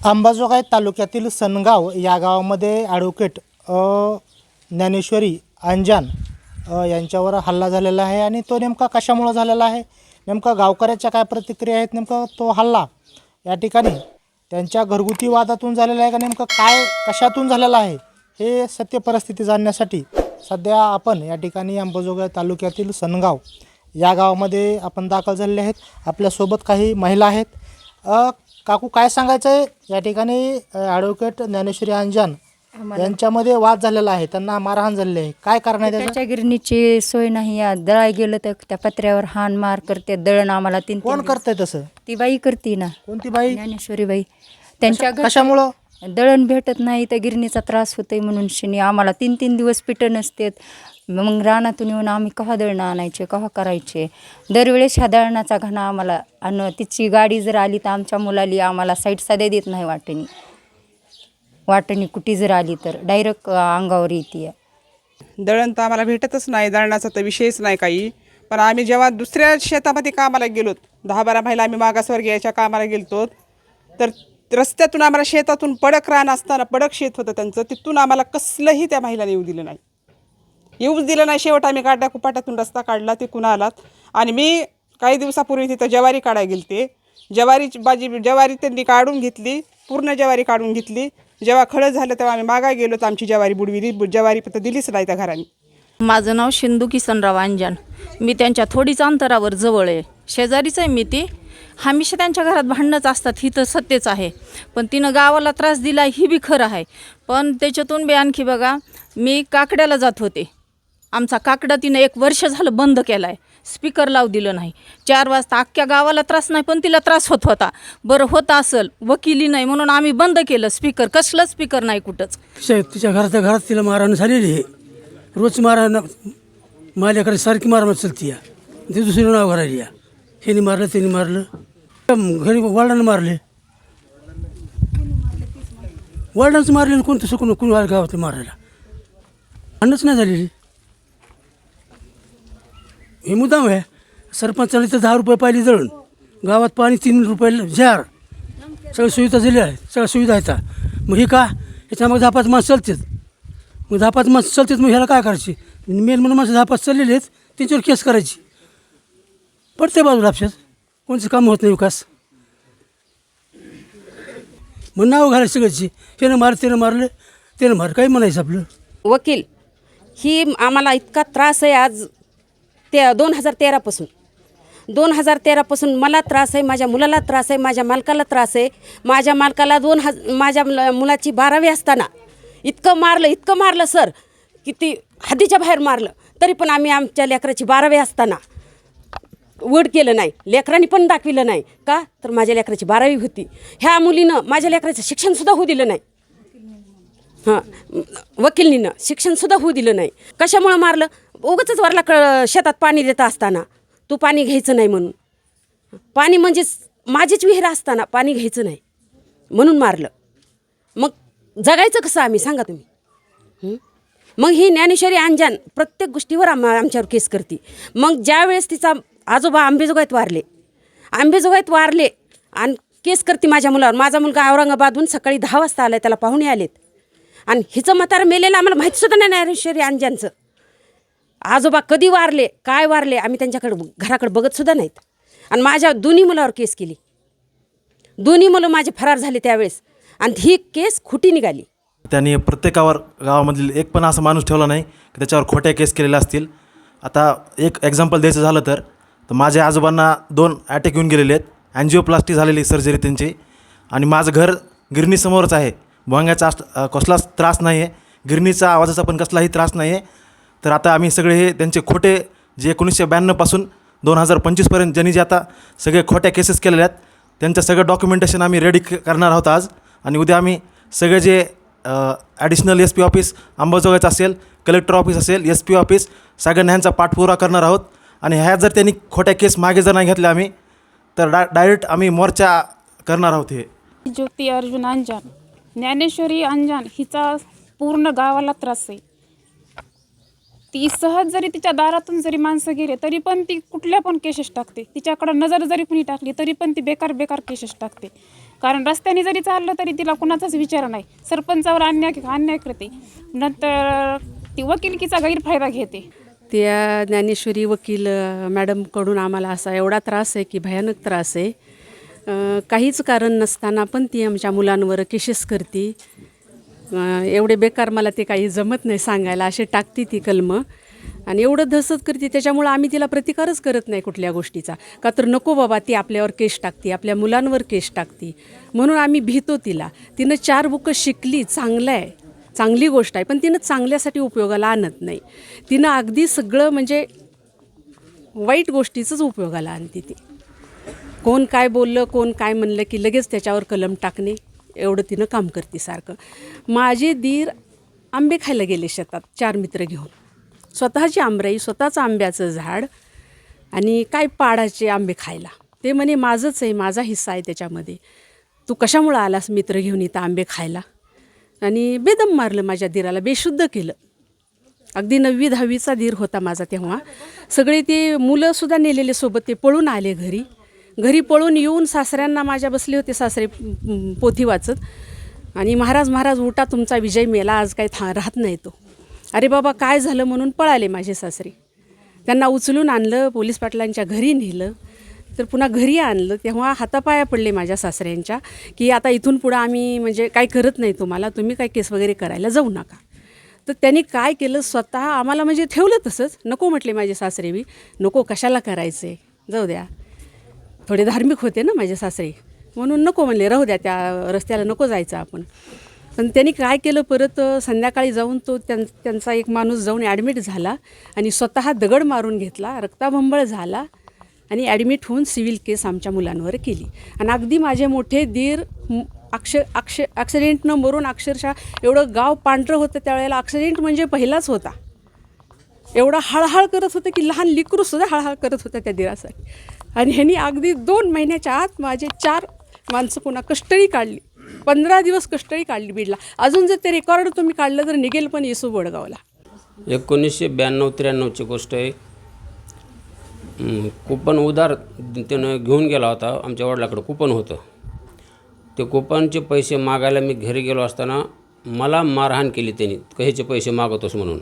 अंबाजोगाई तालुक्यातील सनगाव या गावामध्ये ॲडव्होकेट ज्ञानेश्वरी अंजान यांच्यावर हल्ला झालेला आहे आणि तो नेमका कशामुळं झालेला आहे? नेमका गावकऱ्याच्या काय प्रतिक्रिया आहेत? नेमका तो हल्ला या ठिकाणी त्यांच्या घरगुती वादातून झालेला आहे का? नेमकं काय कशातून झालेलं आहे? हे सत्य परिस्थिती जाणण्यासाठी सध्या आपण या ठिकाणी अंबाजोगाई तालुक्यातील सनगाव या गावामध्ये आपण दाखल झालेले आहेत. आपल्यासोबत काही महिला आहेत. काकू काय सांगायचं आहे या ठिकाणी ॲडव्होकेट ज्ञानेश्वरी अंजन यांच्यामध्ये वाद झालेला आहे. त्यांना मारहाण झालेली आहे. काय कारण आहे त्याचं? त्याच्या गिरणीची सोय नाही या दळाय गेलं तर त्या पत्र्यावर हाण मार करते दळण आम्हाला तीन तीन कोण दिवस. करतंय तसं? ती बाई करते ना. कोणती बाई? ज्ञानेश्वरी बाई. त्यांच्या घरी कशामुळं? दळण भेटत नाही तर गिरणीचा त्रास होतोय म्हणून शिनी आम्हाला तीन तीन दिवस पिठं नसतेत. मग रानातून येऊन आम्ही कव्हा दळणं आणायचे कव्हा करायचे? दरवेळेस ह्या दळणाचा घणा आम्हाला आणि तिची गाडी जर आली तर आमच्या मुलाली आम्हाला साईड साध्या देत नाही वाटणी वाटणी कुठे जर आली तर डायरेक्ट अंगावर येते दळण तर आम्हाला भेटतच नाही दळणाचा तर विषयच नाही काही. पण आम्ही जेव्हा दुसऱ्या शेतामध्ये कामाला गेलो दहा बारा महिला आम्ही मागासवर्गीयाच्या कामाला गेलतो तर रस्त्यातून आम्हाला शेतातून पडक रान असताना पडक शेत होतं त्यांचं तिथून आम्हाला कसलंही त्या महिलाने येऊ दिलं नाही. येऊच दिलं नाही. शेवट आम्ही काड्या कुपाट्यातून रस्ता काढला ते कुणा आलात. आणि मी काही दिवसापूर्वी तिथं ज्वारी काढायला गेलते. ज्वारीची बाजी ज्वारी त्यांनी काढून घेतली पूर्ण ज्वारी काढून घेतली. जेव्हा खळं झालं तेव्हा आम्ही मागा गेलो तर आमची ज्वारी बुडविली ज्वारी तर दिलीच नाही त्या घराने. माझं नाव शिंदू किसनराव अंजन. मी त्यांच्या थोडीच अंतरावर जवळ आहे. शेजारीच आहे मी ती. हमेशा त्यांच्या घरात भांडणंच असतात ही तर सत्यच आहे. पण तिनं गावाला त्रास दिला ही बी खरं आहे. पण त्याच्यातून बी आणखी बघा मी काकड्याला जात होते. आमचा काकडा तिनं एक वर्ष झालं बंद केला आहे स्पीकर लावू दिलं नाही. चार वाजता अख्ख्या गावाला त्रास नाही पण तिला त्रास होत होता. बरं होत असेल वकिली नाही म्हणून आम्ही बंद केलं स्पीकर कसलं स्पीकर नाही कुठंच. साहेब तिच्या घराच्या घरात तिला मारहाण झालेली आहे. रोज मारहाण माझ्याकडे सारखी मारहाण चलती या ती दुसरी नाव घराली या ह्यानी मारलं तिने मारलं. घरी वडिलांना मारले. वडिलांचं मारले कोणतं सुकून कोण गावात मारायला? अन्नच नाही झालेली. हे मुद्दाम आहे. सरपंचाने तर दहा रुपये पाहिली जळून. गावात पाणी तीन रुपये जार. सगळ्या सुविधा दिल्या आहेत. सगळ्या सुविधा आहेत. मग हे का? याच्यामध्ये दहा पाच माणसं चालतात मग दहा पाच माणसं चालतात मग ह्याला काय करायची? मेन म्हणून माणसं दहा पाच चाललेले आहेत त्यांच्यावर केस करायची. पडते बाजूला आपशात कोणचं काम होत नाही विकास. मग नाव घालायची सगळ्याची. त्यानं मार त्यानं मारलं. त्यानं मार काही म्हणायचं आपलं. वकील ही आम्हाला इतका त्रास आहे आज. ते दोन हजार तेरापासून. दोन हजार तेरापासून मला त्रास आहे माझ्या मुलाला त्रास आहे माझ्या मालकाला त्रास आहे. माझ्या मालकाला दोन हज माझ्या मुलाची बारावी असताना इतकं मारलं इतकं मारलं सर किती हद्दीच्या बाहेर मारलं. तरी पण आम्ही आमच्या लेकराची बारावी असताना वड केलं नाही लेकरांनी पण दाखविलं नाही. का? तर माझ्या लेकराची बारावी होती. ह्या मुलीनं माझ्या लेकराचं शिक्षणसुद्धा होऊ दिलं नाही. हां. वकिलनीनं शिक्षणसुद्धा होऊ दिलं नाही. कशामुळं मारलं? उगच वरला क शेतात पाणी देत असताना. तू पाणी घ्यायचं नाही म्हणून. पाणी म्हणजेच माझीच विहीर असताना पाणी घ्यायचं नाही. म्हणून मारलं. मग जगायचं कसं आम्ही? सांगा तुम्ही. मग ही ज्ञानेश्वरी अंजान प्रत्येक गोष्टीवर आम आमच्यावर केस करते. मग ज्यावेळेस तिचा आजोबा आंबेजोगाईत वारले आंबेजोगाईत वारले आणि केस करते माझ्या मुलावर. माझा मुलगा औरंगाबादहून सकाळी दहा वाजता आला त्याला पाहुणे आलेत. आणि हिचं म्हातारं मेलेलं आम्हाला माहितीसुद्धा नाही ज्ञानेश्वरी अंजानचं. आजोबा कधी वारले काय वारले आम्ही त्यांच्याकडे घराकडे बघतसुद्धा नाहीत. आणि माझ्या दोन्ही मुलावर केस केली. दोन्ही मुलं माझे फरार झाले त्यावेळेस. आणि ही केस खोटी निघाली. त्यांनी प्रत्येकावर गावामधील एक पण असा माणूस ठेवला नाही की त्याच्यावर खोट्या केस केलेल्या असतील. आता एक एक्झाम्पल द्यायचं झालं तर तर माझ्या आजोबांना दोन अटॅक येऊन गेलेले आहेत. अँजिओप्लास्टी झालेली सर्जरी त्यांची. आणि माझं घर गिरणीसमोरच आहे. भोंग्याचा अस- कसलाच त्रास नाही आहे गिरणीचा आवाजाचा पण कसलाही त्रास नाही आहे तर आता आम्ही सगळे हे त्यांचे खोटे जे एकोणीसशे ब्याण्णवपासून दोन हजार पंचवीसपर्यंत ज्यांनी जे आता सगळे खोट्या केसेस केलेल्या आहेत त्यांचं सगळं डॉक्युमेंटेशन आम्ही रेडी करणार आहोत आज. आणि उद्या आम्ही सगळे जे ॲडिशनल एस पी ऑफिस अंबाजोगाईचं असेल कलेक्टर ऑफिस असेल एस पी ऑफिस सगळ्यांना ह्यांचा पाठपुरा करणार आहोत. आणि ह्या जर त्यांनी खोट्या केस मागे जर नाही घेतल्या आम्ही तर डा डायरेक्ट आम्ही मोर्चा करणार आहोत हे. ज्योती अर्जुन अंजान ज्ञानेश्वरी अंजान हिचा पूर्ण गावाला त्रास आहे. ती सहज जरी तिच्या दारातून जरी माणसं गेले तरी पण ती कुठल्या पण केसेस टाकते. तिच्याकडं नजर जरी कुणी टाकली तरी पण ती बेकार बेकार केसेस टाकते. कारण रस्त्याने जरी चाललं तरी तिला कुणाचाच विचार नाही. सरपंचावर अन्याय अन्याय करते. नंतर ती वकिलकीचा गैरफायदा घेते. त्या ज्ञानेश्वरी वकील मॅडमकडून आम्हाला असा एवढा त्रास आहे की भयानक त्रास आहे. काहीच कारण नसताना पण ती आमच्या मुलांवर केसेस करते. एवढे बेकार मला ते काही जमत नाही सांगायला असे टाकते ती कलमं. आणि एवढं धसत करते त्याच्यामुळं आम्ही तिला प्रतिकारच करत नाही कुठल्या गोष्टीचा. का तर नको बाबा ती आपल्यावर केस टाकते आपल्या मुलांवर केस टाकते. म्हणून आम्ही भीतो तिला. तिनं चार बुकं शिकली चांगलं आहे चांगली गोष्ट आहे पण तिनं चांगल्यासाठी उपयोगाला आणत नाही. तिनं अगदी सगळं म्हणजे वाईट गोष्टीचंच उपयोगाला आणते ती. कोण काय बोललं कोण काय म्हणलं की लगेच त्याच्यावर कलम टाकणे. एवढं तिनं काम करते सारखं. माझे दीर आंबे खायला गेले शेतात चार मित्र घेऊन. स्वतःची आंबराई स्वतःचं आंब्याचं झाड आणि काय पाडाचे आंबे खायला. ते म्हणे माझंच आहे माझा हिस्सा आहे त्याच्यामध्ये. तू कशामुळं आलास मित्र घेऊन इथं आंबे खायला? आणि बेदम मारलं माझ्या दीराला बेशुद्ध केलं. अगदी नववी दहावीचा धीर होता माझा तेव्हा. सगळे ते मुलंसुद्धा नेलेले सोबत ते पळून आले घरी. घरी पळून येऊन सासऱ्यांना माझ्या बसले होते सासरे पोथी वाचत. आणि महाराज महाराज उठा तुमचा विजय मेला आज काही था राहत नाही तो. अरे बाबा काय झालं म्हणून पळाले माझे सासरे. त्यांना उचलून आणलं पोलीस पाटलांच्या घरी नेलं. तर पुन्हा घरी आणलं तेव्हा हातापाया पडले माझ्या सासऱ्यांच्या की आता इथून पुढं आम्ही म्हणजे काय करत नाही तुम्हाला तुम्ही काय केस वगैरे करायला जाऊ नका. तर त्यांनी काय केलं स्वतः आम्हाला म्हणजे ठेवलं तसंच. नको म्हटले माझे सासरे बी नको कशाला करायचं? आहे जाऊ द्या. थोडे धार्मिक होते ना माझे सासरे. म्हणून नको म्हणले राहू द्या त्या रस्त्याला नको जायचं आपण. पण त्यांनी काय केलं परत संध्याकाळी जाऊन तो त्यां त्यांचा एक माणूस जाऊन ॲडमिट झाला आणि स्वतः दगड मारून घेतला रक्ताभंबळ झाला आणि ॲडमिट होऊन सिव्हिल केस आमच्या मुलांवर केली. आणि अगदी माझे मोठे दीर अक्ष अक्ष ॲक्सिडेंटनं मरून अक्षरशः एवढं गाव पांढरं होतं त्यावेळेला. ॲक्सिडेंट म्हणजे पहिलाच होता. एवढा हळहळ करत होतं की लहान लिकरूसुद्धा हळहळ करत होतं त्या दिरासाठी आणि ह्यांनी अगदी दोन महिन्याच्या आत माझे चार माणसं पुन्हा कस्टडी काढली. पंधरा दिवस कस्टडी काढली बीडला. अजून जर ते रेकॉर्ड तुम्ही काढलं तर निघेल पण येसू वडगावला एकोणीसशे ब्याण्णव त्र्याण्णवची गोष्ट आहे. कुपन उधार त्यानं घेऊन गेला होता. आमच्या वडिलाकडं कुपन होतं. ते कुपनचे पैसे मागायला मी घरी गेलो असताना मला मारहाण केली त्यांनी. कहेचे पैसे मागवतोस म्हणून.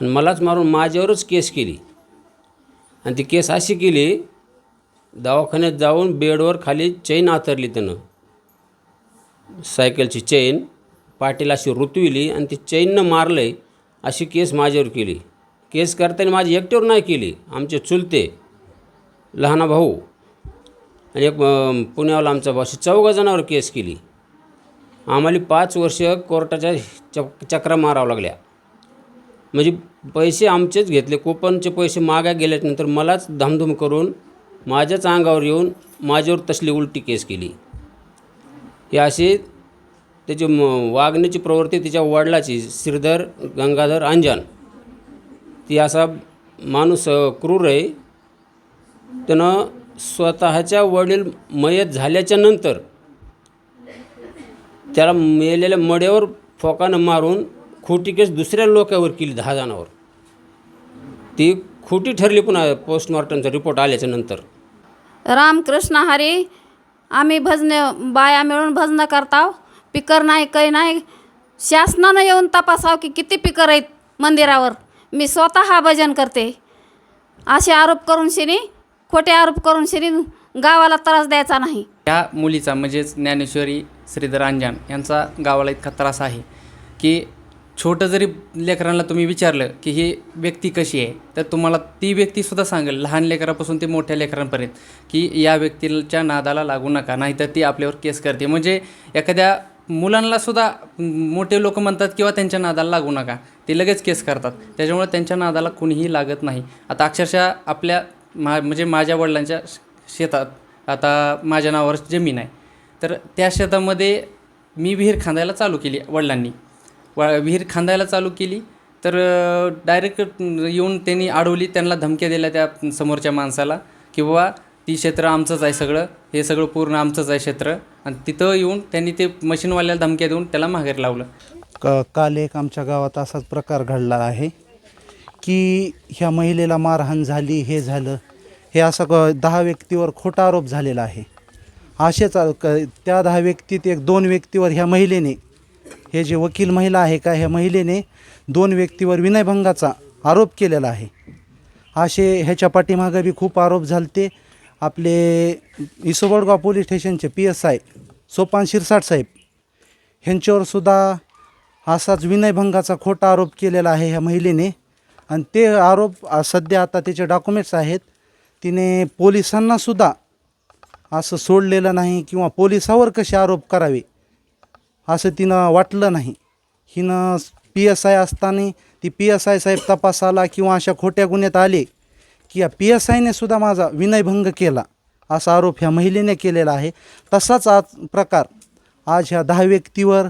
आणि मलाच मारून माझ्यावरच केस केली. आणि ती केस अशी केली दवाखान्यात जाऊन बेडवर खाली चैन आथरली त्यानं. सायकलची चैन पाटीला अशी रुतविली आणि ती चैननं मारलं आहे अशी केस माझ्यावर केली. केस करताना माझी एकट्यावर नाही केली आमचे चुलते लहाना भाऊ आणि एक पुण्यावाला आमचा भाऊ अशी चौघा जणांवर केस केली. आम्हाला पाच वर्ष कोर्टाच्या चक चक्रा मारावं लागल्या. म्हणजे पैसे आमचेच घेतले. कोपनचे पैसे मागा गेल्यानंतर मलाच धामधूम करून माझ्याच अंगावर येऊन माझ्यावर तसली उलटी केस केली. हे अशी त्याची म वागण्याची प्रवृत्ती तिच्या वडिलाची श्रीधर गंगाधर अंजन. ती असा माणूस क्रूर आहे. त्यानं स्वतःच्या वडील मयत झाल्याच्यानंतर त्याला मेलेल्या मड्यावर फोकानं मारून खोटी केस दुसऱ्या लोकांवर केली दहा जणांवर. ती खोटी ठरली पुन्हा पोस्टमॉर्टमचा रिपोर्ट आल्याच्यानंतर. रामकृष्ण हरी आम्ही भजने बाया मिळून भजनं करताव. पिकर नाही काही नाही. शासनानं येऊन तपासाव की किती पिकर आहेत मंदिरावर. मी स्वतः भजन करते. असे आरोप करून शिनी खोटे आरोप करून शिनी गावाला त्रास द्यायचा नाही. या मुलीचा म्हणजेच ज्ञानेश्वरी श्रीधर अंजान यांचा गावाला इतका त्रास आहे की छोटं जरी लेकरांना तुम्ही विचारलं की ही व्यक्ती कशी आहे तर तुम्हाला ती व्यक्तीसुद्धा सांगेल लहान लेकरापासून ते मोठ्या लेकरांपर्यंत की या व्यक्तीच्या नादाला लागू नका नाहीतर ती आपल्यावर केस करते. म्हणजे एखाद्या मुलांनासुद्धा मोठे लोक म्हणतात किंवा त्यांच्या नादाला लागू नका ते लगेच केस करतात. त्याच्यामुळे त्यांच्या नादाला कुणीही लागत नाही. आता अक्षरशः आपल्या मा म्हणजे माझ्या वडिलांच्या शेतात आता माझ्या नावावर जमीन आहे. तर त्या शेतामध्ये मी विहीर खांदायला चालू केली वडिलांनी. वा विहीर खांदायला चालू केली तर डायरेक्ट येऊन त्यांनी अडवली त्यांना धमक्या दिल्या त्या समोरच्या माणसाला की बाबा ती क्षेत्र आमचंच आहे सगळं हे सगळं पूर्ण आमचंच आहे क्षेत्र. आणि तिथं येऊन त्यांनी ते मशीनवाल्याला धमक्या देऊन त्याला माघारी लावलं. क काल एक आमच्या गावात असाच प्रकार घडला आहे की ह्या महिलेला मारहाण झाली हे झालं हे असं क दहा व्यक्तीवर खोटा आरोप झालेला आहे. असेच क त्या दहा व्यक्तीत एक दोन व्यक्तीवर ह्या महिलेने हे जे वकील महिला आहे का ह्या महिलेने दोन व्यक्तीवर विनयभंगाचा आरोप केलेला आहे. असे ह्याच्या पाठीमागं बी खूप आरोप झालते. आपले इसोबडगाव पोलीस स्टेशनचे P S I Sopan Shirsat साहेब ह्यांच्यावरसुद्धा असाच विनयभंगाचा खोटा आरोप केलेला आहे ह्या महिलेने. आणि ते आरोप सध्या आता त्याचे डॉक्युमेंट्स आहेत. तिने पोलिसांनासुद्धा असं सोडलेलं नाही किंवा पोलिसावर कसे आरोप करावे असं तिनं वाटलं नाही. हिनं पी एस आय असताना ती पी एस आय साहेब तपासाला किंवा अशा खोट्या गुन्ह्यात आले की या पी एस आयने सुद्धा माझा विनयभंग केला. असा आरोप ह्या महिलेने केलेला आहे. तसाच आज प्रकार. आज ह्या दहा व्यक्तीवर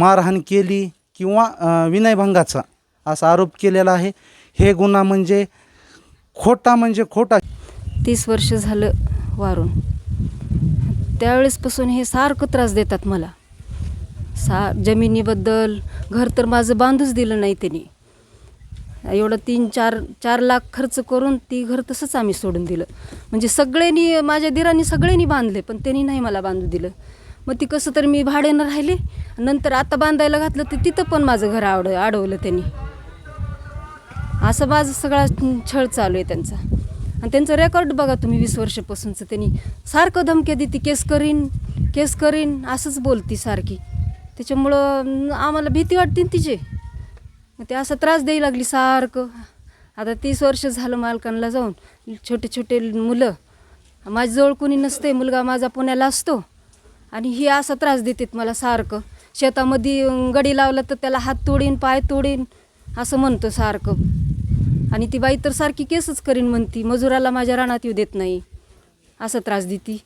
मारहाण केली किंवा विनयभंगाचा असा आरोप केलेला आहे. हे गुन्हा म्हणजे खोटा म्हणजे खोटा. तीस वर्ष झालं वारून. त्यावेळेसपासून हे सारखं त्रास देतात मला. सा जमिनीबद्दल घर तर माझं बांधूच दिलं नाही त्यांनी. एवढं तीन चार चार लाख खर्च करून ती घर तसंच आम्ही सोडून दिलं. म्हणजे सगळ्यांनी माझ्या दिरांनी सगळ्यांनी बांधले पण त्यांनी नाही मला बांधू दिलं. मग ती कसं तर मी भाड्यानं राहिले नंतर आता बांधायला घातलं तर तिथं पण माझं घर आवड अडवलं त्यांनी. असं माझं सगळा छळ चालू आहे त्यांचा. आणि त्यांचं रेकॉर्ड बघा तुम्ही वीस वर्षापासूनचं. त्यांनी सारखं धमक्या देते केस करीन केस करीन असंच बोलती सारखी. त्याच्यामुळं आम्हाला भीती वाटते ना तिची. मग ते असं त्रास द्यायला लागली सारखं. आता तीस वर्ष झालं मालकांना जाऊन. छोटे छोटे मुलं. माझ्याजवळ कोणी नसते मुलगा माझा पुण्याला असतो. आणि ही असा त्रास देतात मला सारखं. शेतामध्ये गडी लावलं तर त्याला हात तोडीन पाय तोडीन असं म्हणतो सारखं. आणि ती बाई तर सारखी केसच करीन म्हणती मजुराला माझ्या रानात येऊ देत नाही. असं त्रास देती.